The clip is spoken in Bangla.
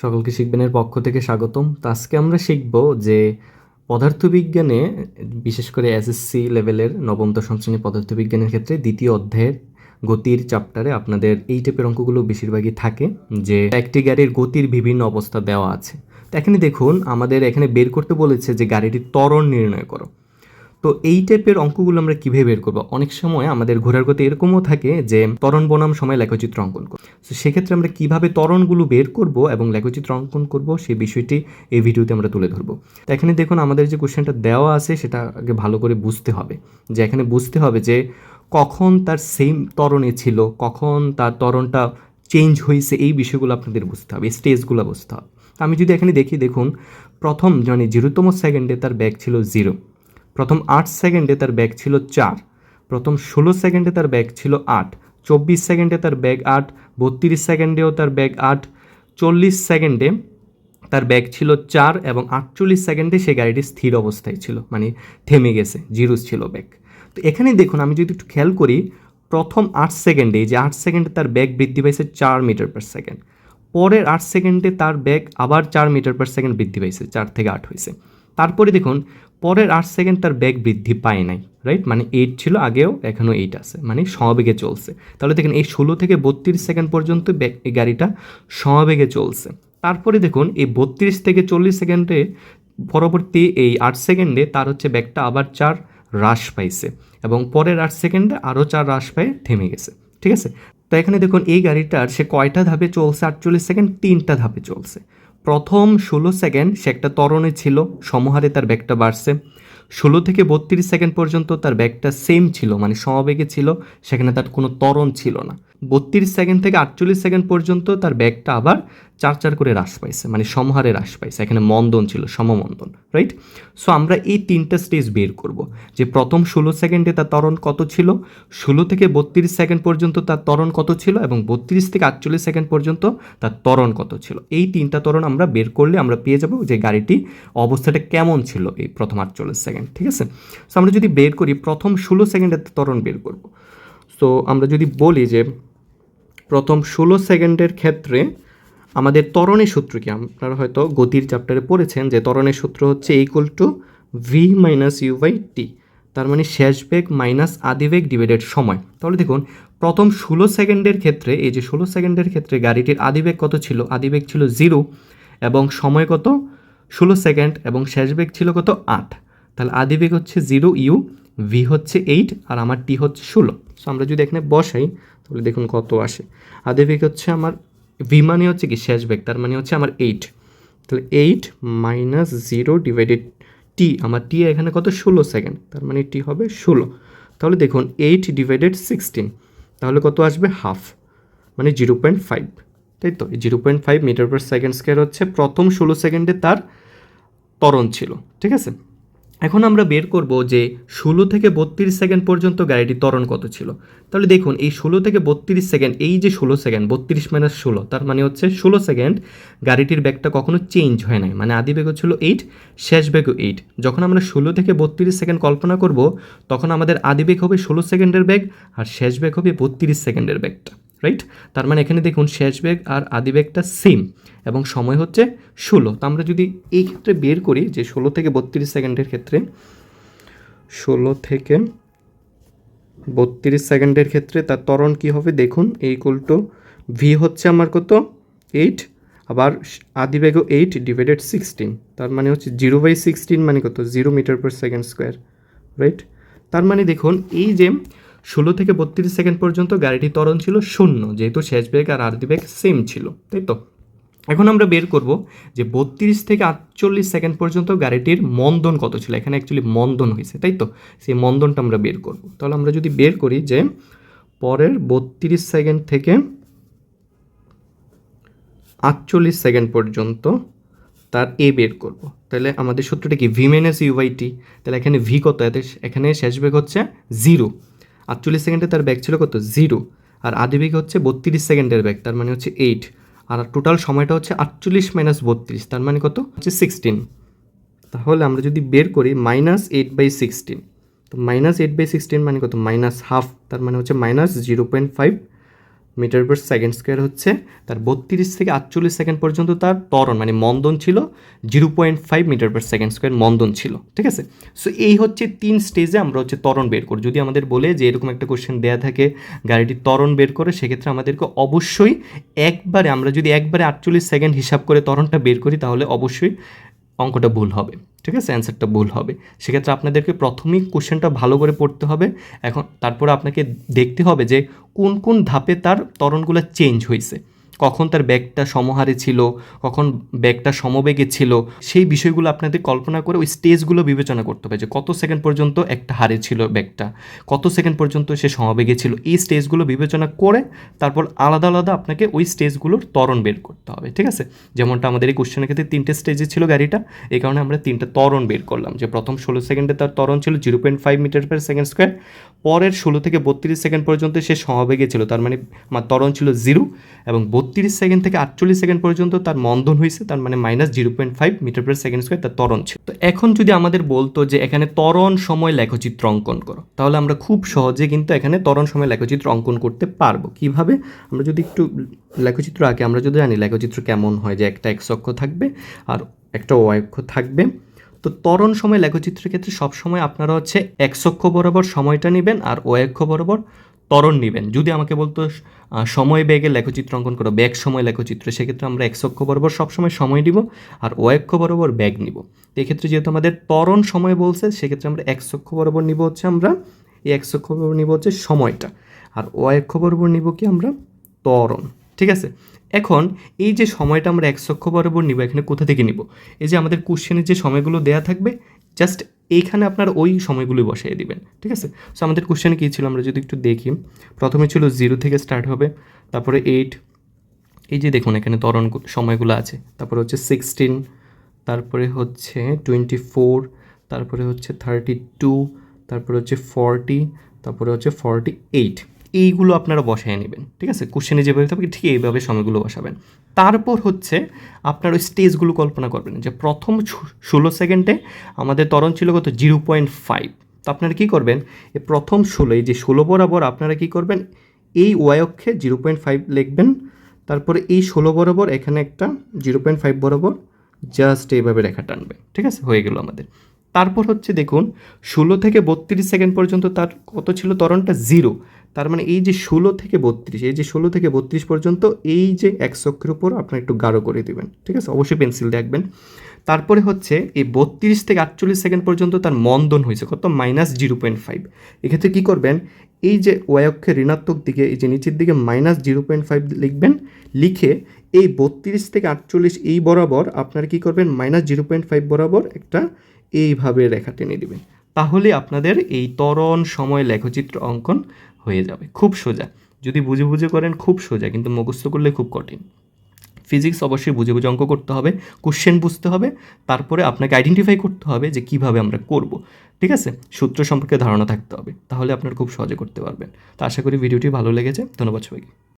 সকলকে শিখবেনের পক্ষ থেকে স্বাগতম। তো আজকে আমরা শিখব যে পদার্থবিজ্ঞানে, বিশেষ করে এসএসসি লেভেলের নবম দশম শ্রেণি পদার্থবিজ্ঞানের ক্ষেত্রে দ্বিতীয় অধ্যায়ের গতির চ্যাপ্টারে আপনাদের এই টাইপের অঙ্কগুলো বেশিরভাগই থাকে, যে একটি গাড়ির গতির বিভিন্ন অবস্থা দেওয়া আছে। তো এখানে দেখুন, আমাদের এখানে বের করতে বলেছে যে গাড়িটির ত্বরণ নির্ণয় করো। তো এই টাইপের অঙ্কগুলো আমরা কীভাবে বের করব? অনেক সময় আমাদের ঘোরার গতি এরকমও থাকে যে তরণ বনাম সময় লেখচিত্র অঙ্কন করব। তো সেক্ষেত্রে আমরা কীভাবে তরণগুলো বের করব এবং লেখচিত্র অঙ্কন করব সেই বিষয়টি এই ভিডিওতে আমরা তুলে ধরবো। তো এখানে দেখুন আমাদের যে কোশ্চেনটা দেওয়া আছে সেটা আগে ভালো করে বুঝতে হবে। যে এখানে বুঝতে হবে যে কখন তার সেম তরণে ছিল, কখন তার তরণটা চেঞ্জ হয়েছে, এই বিষয়গুলো আপনাদের বুঝতে হবে স্টেজগুলো বুঝতে হবে। আমি যদি এখানে দেখি, দেখুন, প্রথম মানে জিরোতম সেকেন্ডে তার ব্যাগ ছিল জিরো প্রথম আট সেকেন্ডে তার ব্যাগ ছিল চার। প্রথম ষোলো সেকেন্ডে তার ব্যাগ ছিল আট। চব্বিশ সেকেন্ডে তার ব্যাগ আট। বত্রিশ সেকেন্ডেও তার ব্যাগ আট। চল্লিশ সেকেন্ডে তার ব্যাগ ছিল চার এবং আটচল্লিশ সেকেন্ডে সে গাড়িটি স্থির অবস্থায় ছিল মানে থেমে গেছে জিরুস ছিল ব্যাগ। তো এখানে দেখুন, আমি যদি একটু খেয়াল করি, প্রথম আট সেকেন্ডে যে আট সেকেন্ডে তার ব্যাগ বৃদ্ধি পাইছে চার মিটার পার সেকেন্ড। পরের আট সেকেন্ডে তার ব্যাগ আবার চার মিটার পার সেকেন্ড বৃদ্ধি পাইছে, চার থেকে আট হয়েছে তারপরে দেখুন, পরের আট সেকেন্ড তার ব্যাগ বৃদ্ধি পায় নাই রাইট মানে এইট ছিল, আগেও এখনও এইট আছে মানে সমবেগে চলছে। তাহলে দেখেন, এই ষোলো থেকে বত্রিশ সেকেন্ড পর্যন্ত ব্যাগ এই গাড়িটা সমবেগে চলছে। তারপরে দেখুন, এই বত্রিশ থেকে চল্লিশ সেকেন্ডে, পরবর্তী এই আট সেকেন্ডে তার হচ্ছে ব্যাগটা আবার চার হ্রাস পাইছে এবং পরের আট সেকেন্ডে আরও চার হ্রাস পায়ে থেমে গেছে, ঠিক আছে? তো এখানে দেখুন, এই গাড়িটার সে কয়টা ধাপে চলছে? আটচল্লিশ সেকেন্ড তিনটা ধাপে চলছে। প্রথম ষোলো সেকেন্ড সে একটা তরণে ছিল, সমহারে তার ব্যাগটা বাড়ছে। ষোলো থেকে বত্রিশ সেকেন্ড পর্যন্ত তার ব্যাগটা সেম ছিল মানে সমবেগে ছিল, সেখানে তার কোনো তরণ ছিল না। বত্রিশ সেকেন্ড থেকে আটচল্লিশ সেকেন্ড পর্যন্ত তার ব্যাগটা আবার চার চার করে হ্রাস পাইছে মানে সমহারে হ্রাস পাইছে, এখানে মন্দন ছিল, সমমন্দন রাইট সো আমরা এই তিনটা স্টেজ বের করব। যে প্রথম ষোলো সেকেন্ডে তার ত্বরণ কত ছিল? ষোলো থেকে বত্রিশ সেকেন্ড পর্যন্ত তার ত্বরণ কত ছিল? এবং বত্রিশ থেকে আটচল্লিশ সেকেন্ড পর্যন্ত তার ত্বরণ কত ছিল? এই তিনটা ত্বরণ আমরা বের করলে আমরা পেয়ে যাব যে গাড়িটি অবস্থাটা কেমন ছিল এই প্রথম আটচল্লিশ সেকেন্ড ঠিক আছে? সো আমরা যদি বের করি, প্রথম ষোলো সেকেন্ডের ত্বরণ বের করব। সো আমরা যদি বলি যে প্রথম ষোলো সেকেন্ডের ক্ষেত্রে আমাদের ত্বরণের সূত্র কি? আপনারা হয়তো গতির চ্যাপ্টারে পড়েছেন যে ত্বরণের সূত্র হচ্ছে equal to V minus U by T তার মানে শেষ বেগ মাইনাস আদিবেগ ডিভাইডেড সময়। তাহলে দেখুন, প্রথম ষোলো সেকেন্ডের ক্ষেত্রে, এই যে ষোলো সেকেন্ডের ক্ষেত্রে গাড়িটির আদিবেগ কত ছিল? আদিবেগ ছিল জিরো এবং সময় কত? ষোলো সেকেন্ড, এবং শেষ বেগ ছিল কত? আট। তাহলে আদিবেগ হচ্ছে জিরো ইউ ভি হচ্ছে এইট আর আমার টি হচ্ছে ষোলো। সো আমরা যদি এখানে বসাই, তাহলে দেখুন কত আসে। আদিবেগ হচ্ছে, আমার ভি মানে হচ্ছে কি শেষ বেগ তার মানে হচ্ছে আমার এইট তাহলে eight minus zero divided T আমার টি এখানে কত? ষোলো সেকেন্ড তার মানে টি হবে ষোলো। তাহলে দেখুন এইট ডিভাইডেড সিক্সটিন তাহলে কত আসবে? হাফ মানে জিরো পয়েন্ট ফাইভ তাই তো? Zero point five metre per second square হচ্ছে, প্রথম ষোলো সেকেন্ডে তার ত্বরণ ছিল, ঠিক আছে? এখন আমরা বের করব যে ষোলো থেকে বত্রিশ সেকেন্ড পর্যন্ত গাড়িটি ত্বরণ কত ছিল। তাহলে দেখুন, এই ষোলো থেকে বত্রিশ সেকেন্ড, এই যে ষোলো সেকেন্ড, বত্রিশ মাইনাস ষোলো, তার মানে হচ্ছে ষোলো সেকেন্ড গাড়িটির ব্যাগটা কখনো চেঞ্জ হয় নাই। মানে আদি বেগও ছিল এইট শেষ বেগও এইট যখন আমরা ষোলো থেকে বত্রিশ সেকেন্ড কল্পনা করব, তখন আমাদের আদি বেগ হবে ষোলো সেকেন্ডের ব্যাগ আর শেষ বেগ হবে বত্রিশ সেকেন্ডের ব্যাগটা রাইট তার মানে এখানে দেখুন শেষ বেগ আর আদি বেগটা সেম এবং সময় হচ্ছে ষোলো। তো আমরা যদি এই ক্ষেত্রে বের করি যে ষোলো থেকে বত্রিশ সেকেন্ডের ক্ষেত্রে, ষোলো থেকে বত্রিশ সেকেন্ডের ক্ষেত্রে তার ত্বরণ কী হবে? দেখুন এই টু ভি হচ্ছে আমার কত? এইট আবার আদি আদিবেগও এইট ডিভাইডেড সিক্সটিন তার মানে হচ্ছে জিরো বাই সিক্সটিন মানে কত? Zero metre per second square right তার মানে দেখুন, এই যে ষোলো থেকে বত্রিশ সেকেন্ড পর্যন্ত গাড়িটির ত্বরণ ছিল শূন্য, যেহেতু শেষ বেগ আর আদি বেগ সেম ছিল, তাই তো? এখন আমরা বের করব যে বত্রিশ থেকে আটচল্লিশ সেকেন্ড পর্যন্ত গাড়িটির মন্দন কত ছিল, এখানে অ্যাকচুয়ালি মন্দন হয়েছে, তাই তো? সেই মন্দনটা আমরা বের করব। তাহলে আমরা যদি বের করি যে পরের বত্রিশ সেকেন্ড থেকে আটচল্লিশ সেকেন্ড পর্যন্ত তার এ বের করব। তাহলে আমাদের সূত্রটা কি? ভি মাইনাস ইউআইটি তাহলে এখানে ভি কত? এখানে শেষ বেগ হচ্ছে জিরো আটচল্লিশ সেকেন্ডে তার ব্যাগ ছিল কত? জিরো। আর আদি বেগ হচ্ছে বত্রিশ সেকেন্ডের ব্যাগ, তার মানে হচ্ছে এইট। আর টোটাল সময়টা হচ্ছে আটচল্লিশ মাইনাস বত্রিশ, তার মানে কত? হচ্ছে সিক্সটিন তাহলে আমরা যদি বের করি মাইনাস এইট বাই সিক্সটিন তো মাইনাস এইট বাই সিক্সটিন মানে কত? মাইনাস হাফ তার মানে হচ্ছে minus zero point five metre per second square হচ্ছে তার বত্রিশ থেকে আটচল্লিশ সেকেন্ড পর্যন্ত তার ত্বরণ মানে মন্দন ছিল zero point five metre per second square মন্দন ছিল, ঠিক আছে? সো এই হচ্ছে তিন স্টেজে আমরা হচ্ছে ত্বরণ বের করি। যদি আমাদের বলে যে এরকম একটা কোশ্চেন দেয়া থাকে, গাড়িটি ত্বরণ বের করে, সেক্ষেত্রে আমাদেরকে অবশ্যই একবারে, আমরা যদি একবারে আটচল্লিশ সেকেন্ড হিসাব করে ত্বরণটা বের করি, তাহলে অবশ্যই অঙ্কটা ভুল হবে। ঠিক আছে? অ্যান্সারটা ভুল হবে। সেক্ষেত্রে আপনাদেরকে প্রথমেই কোশ্চেনটা ভালো করে পড়তে হবে। এখন তারপরে আপনাকে দেখতে হবে যে কোন কোন ধাপে তার তরণগুলো চেঞ্জ হয়েছে। কখন তার ব্যাগটা সমহারে ছিল, কখন ব্যাগটা সমবেগে ছিল, সেই বিষয়গুলো আপনাদের কল্পনা করে ওই স্টেজগুলো বিবেচনা করতে হবে যে কত সেকেন্ড পর্যন্ত একটা হারে ছিল ব্যাগটা, কত সেকেন্ড পর্যন্ত সে সমবেগে ছিল, এই স্টেজগুলো বিবেচনা করে তারপর আলাদা আলাদা আপনাকে ওই স্টেজগুলোর ত্বরণ বের করতে হবে, ঠিক আছে? যেমনটা আমাদের এই কোশ্চেনের ক্ষেত্রে তিনটে স্টেজে ছিল গাড়িটা, এই কারণে আমরা তিনটে ত্বরণ বের করলাম, যে প্রথম ষোলো সেকেন্ডে তার তরণ ছিল zero point five metre per second square পরের ষোলো থেকে বত্রিশ সেকেন্ড পর্যন্ত সে সমবেগে ছিল, তার মানে আমার ত্বরণ ছিল জিরো এবং বত্রিশ সেকেন্ড থেকে আটচল্লিশ সেকেন্ড পর্যন্ত তার মন্দন হয়েছে, তার মানে minus zero point five metre per second square তার ত্বরণ ছিল। তো এখন যদি আমাদের বলতো যে এখানে ত্বরণ সময় লেখচিত্র অঙ্কন করো, তাহলে আমরা খুব সহজে কিন্তু এখানে ত্বরণ সময় লেখচিত্র অঙ্কন করতে পারব। কীভাবে? আমরা যদি একটু লেখচিত্র আঁকে, আমরা যদি জানি লেখচিত্র কেমন হয়, যে একটা এক্স অক্ষ থাকবে আর একটা ওয়াই অক্ষ থাকবে। তো ত্বরণ সময় লেখচিত্রের ক্ষেত্রে সবসময় আপনারা হচ্ছে এক্স অক্ষ বরাবর সময়টা নেবেন আর অক্ষ বরাবর ত্বরণ নেবেন। যদি আমাকে বলতো সময় বেগে লেখচিত্র অঙ্কন করো ব্যাগ সময় লেখচিত্র, সেক্ষেত্রে আমরা এক্স অক্ষ বরাবর সবসময় সময় নিব আর অক্ষ বরাবর ব্যাগ নিব। এক্ষেত্রে যেহেতু আমাদের ত্বরণ সময় বলছে, সেক্ষেত্রে আমরা এক্স অক্ষ বরাবর নিব হচ্ছে আমরা, এই এক্স অক্ষ বরাবর নিব হচ্ছে সময়টা। আর ওয়াই অক্ষ বরাবর নিব কি আমরা? ত্বরণ। ঠিক আছে? এখন এই যে সময়টা আমরা এক অক্ষ বরাবর নিব, এখানে কোথা থেকে নিব? এই যে আমাদের কোশ্চেনের যে সময়গুলো দেয়া থাকবে জাস্ট এইখানে আপনার ওই সময়গুলো বসিয়ে দিবেন, ঠিক আছে? সো আমাদের কোশ্চেনে কী ছিল আমরা যদি একটু দেখি? প্রথমে ছিল জিরো থেকে স্টার্ট হবে, তারপরে এইট এই যে দেখুন এখানে ত্বরণ গু- সময়গুলো আছে, তারপরে হচ্ছে সিক্সটিন তারপরে হচ্ছে টোয়েন্টি ফোর তারপরে হচ্ছে থার্টি টু তারপরে হচ্ছে ফর্টি তারপরে হচ্ছে ফর্টি এইট এইগুলো আপনারা বসায় নেবেন, ঠিক আছে? কোশ্চেনে যেভাবে থাকবে ঠিক এইভাবে সময়গুলো বসাবেন। তারপর হচ্ছে আপনার ওই স্টেজগুলো কল্পনা করবেন যে প্রথম ষোলো সেকেন্ডে আমাদের তরণ ছিল কত? জিরো পয়েন্ট ফাইভ তো আপনারা কী করবেন? এই প্রথম ষোলো, এই যে ষোলো বরাবর আপনারা কী করবেন? এই ওয়াই অক্ষে জিরো পয়েন্ট ফাইভ লিখবেন। তারপরে এই ষোলো বরাবর এখানে একটা জিরো পয়েন্ট ফাইভ বরাবর জাস্ট এইভাবে রেখা টানবে ঠিক আছে? হয়ে গেল আমাদের। তারপর হচ্ছে দেখুন, ষোলো থেকে বত্রিশ সেকেন্ড পর্যন্ত তার কত ছিল? ত্বরণটা জিরো তার মানে এই যে ষোলো থেকে বত্রিশ, এই যে ষোলো থেকে বত্রিশ পর্যন্ত এই যে এক চক্রের উপর আপনার একটু গাঢ় করে দিবেন, ঠিক আছে? অবশ্যই পেন্সিল দেখবেন তারপরে হচ্ছে এই বত্রিশ থেকে আটচল্লিশ সেকেন্ড পর্যন্ত তার মন্দন হয়েছে, কত? মাইনাস জিরো পয়েন্ট ফাইভ এক্ষেত্রে কী করবেন? এই যে ওয়াক্ষের ঋণাত্মক দিকে, এই যে নিচের দিকে মাইনাস জিরো পয়েন্ট ফাইভ লিখবেন, লিখে এই বত্রিশ থেকে আটচল্লিশ এই বরাবর আপনারা কী করবেন? মাইনাস জিরো পয়েন্ট ফাইভ বরাবর একটা এইভাবে রেখা টেনে দিবেন। তাহলে আপনাদের এই তরণ সময় লেখচিত্র অঙ্কন হয়ে যাবে। খুব সোজা। যদি বুঝে বুঝে করেন, খুব সোজা, কিন্তু মুখস্থ করলে খুব কঠিন। ফিজিক্স অবশ্যই বুঝে বুঝে অঙ্ক করতে হবে কোশ্চেন বুঝতে হবে, তারপরে আপনাকে আইডেন্টিফাই করতে হবে যে কীভাবে আমরা করব। ঠিক আছে? সূত্র সম্পর্কে ধারণা থাকতে হবে, তাহলে আপনারা খুব সহজে করতে পারবেন। তো আশা করি ভিডিওটি ভালো লেগেছে। ধন্যবাদ সবাইকে।